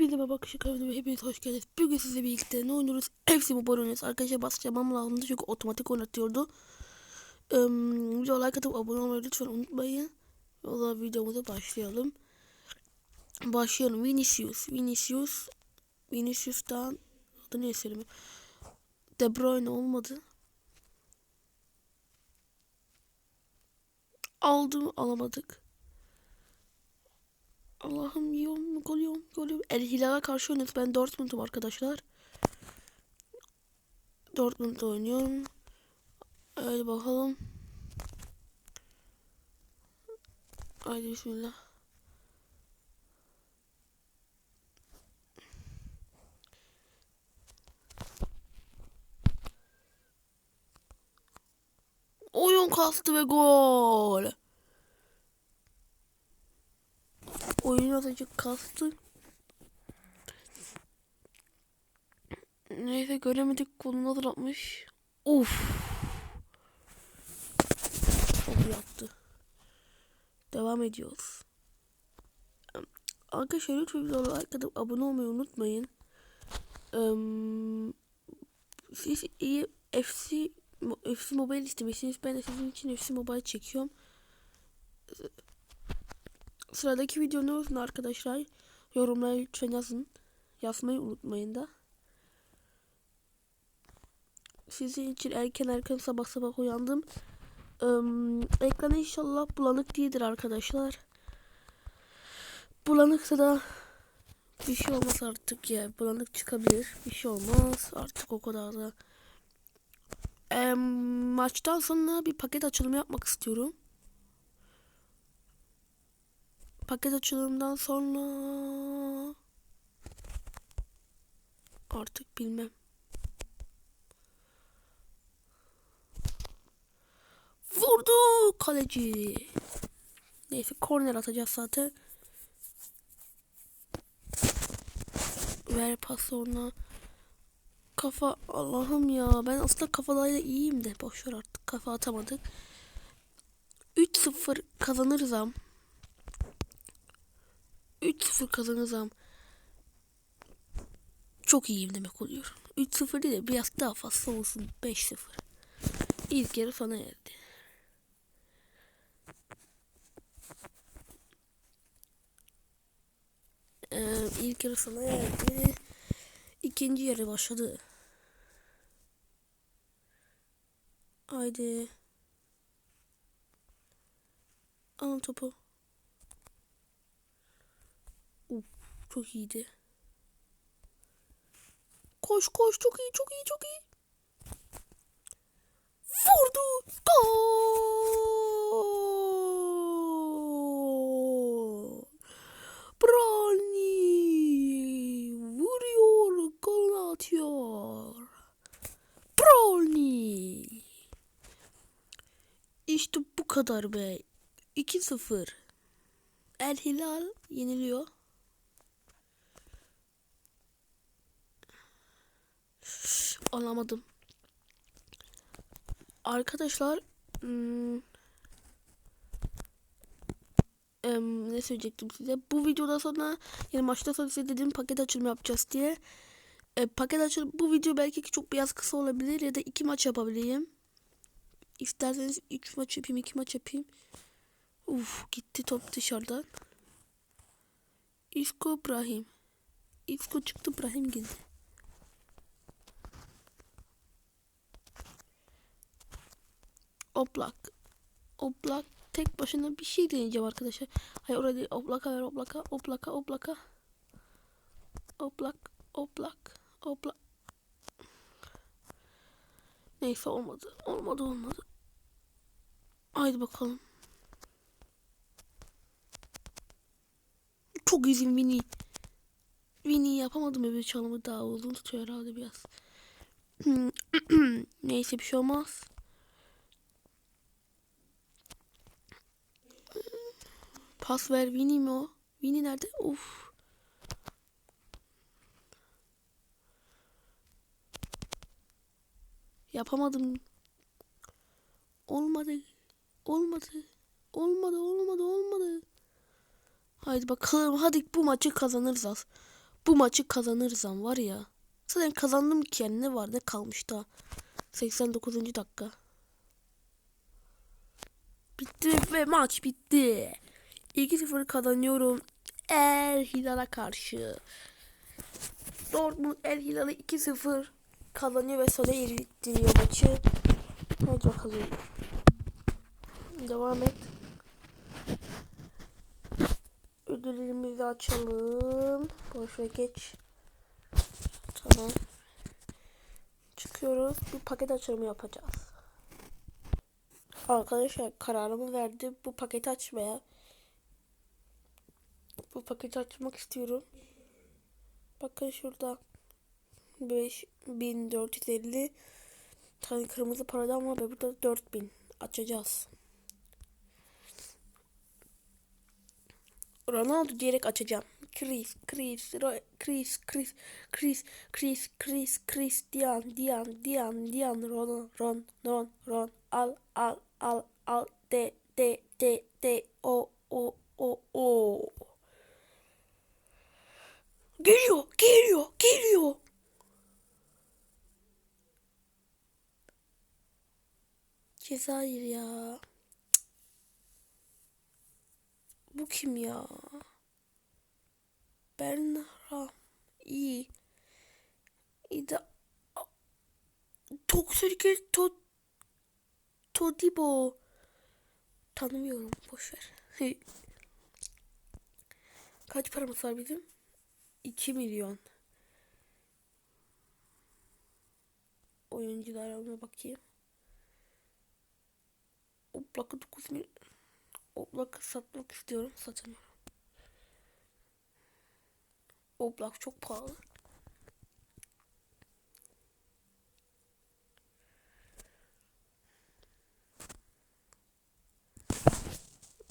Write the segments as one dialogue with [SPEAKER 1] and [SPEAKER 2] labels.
[SPEAKER 1] Hepinize arkadaşlar kanalıma hepiniz hoş geldiniz. Bugün sizle birlikte ne oynuyoruz? FC Mobile oynuyoruz. Arkadaşlar basacağım lazımdı çünkü otomatik oynatıyordu. Ee, video like atıp abone olmayı lütfen unutmayın. Zaman videomuza başlayalım. Başlayalım. Vinicius. Vinicius. Vinicius'tan adı ne söyleyeyim? De Bruyne olmadı. Aldım alamadık. Allah'ım yiyorum, gol yiyorum, gol yiyorum. El Hilal'a karşı oynuyoruz. Ben Dortmund'um arkadaşlar. Dortmund'da oynuyorum. Hadi bakalım. Haydi bismillah. Oyun kastı ve gol. Oyun azıcık kastı. Neyse göremedik kolunu hatırlatmış. Uf. Çok yaptı. Devam ediyoruz. Arkadaşlar lütfen videoları like atıp abone olmayı unutmayın. Siz iyi FC FC Mobile istemişsiniz. Ben de sizin için FC Mobile çekiyorum. Sıradaki video ne olsun arkadaşlar? Yorumlara lütfen yazın. Yazmayı unutmayın da. Sizin için erken erken sabah sabah uyandım. Ee, ekran inşallah bulanık değildir arkadaşlar. Bulanıksa da bir şey olmaz artık ya. Bulanık çıkabilir. Bir şey olmaz artık o kadar da. Ee, maçtan sonra bir paket açılımı yapmak istiyorum. Paket açılımından sonra artık bilmem. Vurdu kaleci. Neyse korner atacağız zaten. Ver pas sonra. Kafa Allah'ım ya ben aslında kafalarıyla iyiyim de boşver artık kafa atamadık. 3-0 kazanırız am. 3-0 kazanırsam çok iyiyim demek oluyor. 3-0 değil de biraz daha fazla olsun. 5-0. İlk yarı sona erdi. Ee, ilk yarı sona erdi. İkinci yarı başladı. Haydi. Alın topu. Uf, çok iyiydi. Koş koş çok iyi çok iyi çok iyi. Vurdu. Gol. Brownie vuruyor gol atıyor. Brownie. İşte bu kadar be. 2-0. El Hilal yeniliyor. Alamadım. Arkadaşlar hmm, em, ne söyleyecektim size? Bu videoda sonra yani maçta sonra size dedim paket açılımı yapacağız diye. E, paket açılımı bu video belki çok biraz kısa olabilir ya da iki maç yapabileyim. İsterseniz 3 maç yapayım, 2 maç yapayım. Uf gitti top dışarıdan. Isco Brahim. Isco çıktı Brahim geldi. Oblak. Oblak tek başına bir şey deneyeceğim arkadaşlar. Hayır orada değil. Oblaka ver oblaka. Oblaka oblaka. Oblak. Oblak. Oblak. Neyse olmadı. Olmadı olmadı. Haydi bakalım. Çok izin Vini. Vini yapamadım öbür çalımı daha uzun tutuyor herhalde biraz. Neyse bir şey olmaz. Pas ver Vini mi o? Vini nerede? Uf. Yapamadım. Olmadı. Olmadı. Olmadı, olmadı, olmadı. Haydi bakalım. Hadi bu maçı kazanırız az. Bu maçı kazanırsam var ya. Zaten kazandım ki yani ne var ne kalmış da. 89. dakika. Bitti ve maç bitti. 2-0 kazanıyorum. El Hilal'a karşı. Dortmund El Hilal'ı 2-0 kazanıyor ve sona erittiriyor maçı. Hadi bakalım. Devam et. Ödüllerimizi açalım. Boş ver geç. Tamam. Çıkıyoruz. Bir paket açılımı yapacağız. Arkadaşlar kararımı verdim. Bu paketi açmaya. Bu paketi açmak istiyorum. Bakın şurada. 5450 tane kırmızı paradan var ve burada 4000 açacağız. Ronaldo diyerek açacağım. Chris, Chris, Chris, Chris, Chris, Chris, Chris, Chris, Dian, Dian, Dian, Dian, Ron, Ron, Ron, Ron, al, al, al, al, de, de, de, de, o, o, o, o. Geliyor, geliyor, geliyor. Cezayir ya. Bu kim ya? Bernara. İyi. İyi de... Toksik to... Todibo. Tanımıyorum. Boş ver. Kaç paramız var bizim? 2 milyon. Oyuncular ona bakayım. Oblak'ı 9 milyon. Oblak'ı satmak istiyorum. Satamıyorum. Oblak çok pahalı.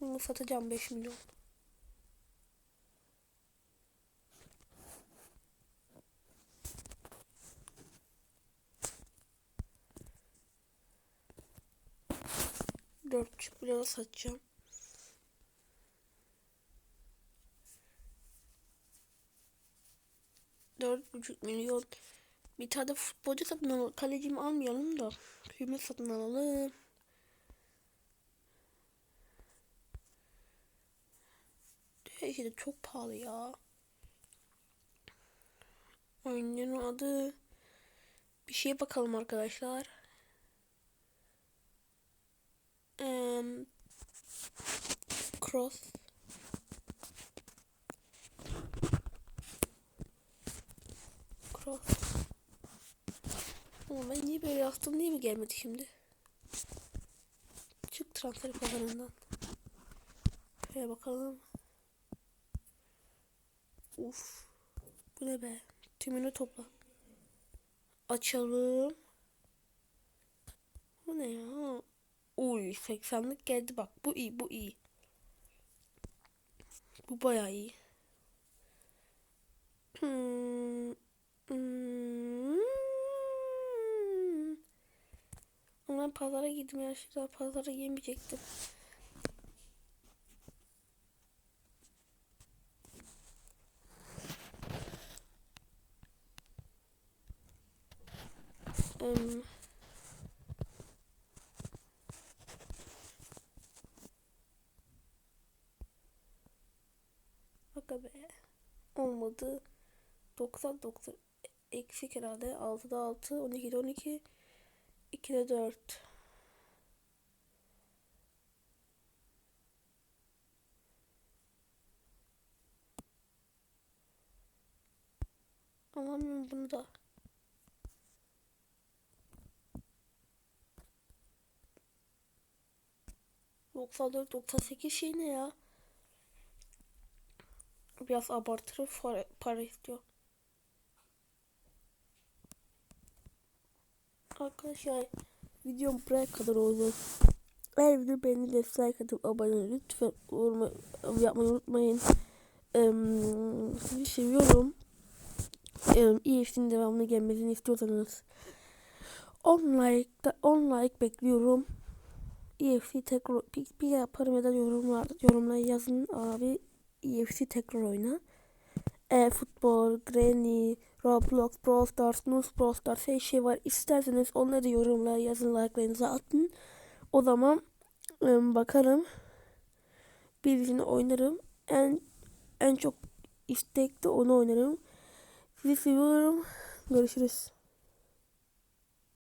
[SPEAKER 1] Bunu satacağım 5 milyon. Milyona satacağım. Dört buçuk milyon. Bir tane futbolcu satın alalım. Kalecimi almayalım da. Küme satın alalım. Her şey de çok pahalı ya. Oyunun adı. Bir şeye bakalım arkadaşlar. Em, cross. Cross. Ama ben niye böyle yaptım niye mi gelmedi şimdi? Çık transfer pazarından. Şöyle bakalım. Uf. Bu ne be? Tümünü topla. Açalım. Bu ne ya? Uy 80'lik geldi bak. Bu iyi bu iyi. Bu bayağı iyi. Hmm. Hmm. Ben pazara gittim ya. Şurada pazara yemeyecektim. Em, Aga be. Olmadı. 90 90 eksik herhalde. 6'da 6, 12'de 12, 2'de 4. Alamıyorum bunu da. Doksan dört, doksan sekiz şey ne ya? Biraz abartılı para, istiyor. Arkadaşlar videom buraya kadar oldu. Eğer video beğendiyseniz like atıp abone. Lütfen yorum yapmayı unutmayın. Ee, sizi seviyorum. Ee, EFC'nin devamını gelmesini istiyorsanız 10 like, 10 like bekliyorum. EFC tekrar bir, bir yaparım ya da yorumlar yorumlara yazın abi EFC tekrar oyna. e-futbol, Granny, Roblox, Brawl Stars, Noose Brawl Stars her şey var. İsterseniz onları yorumlara yazın like'larınızı atın. O zaman ım, bakarım. Birisini oynarım. En en çok istekli onu oynarım. Sizi seviyorum. Görüşürüz.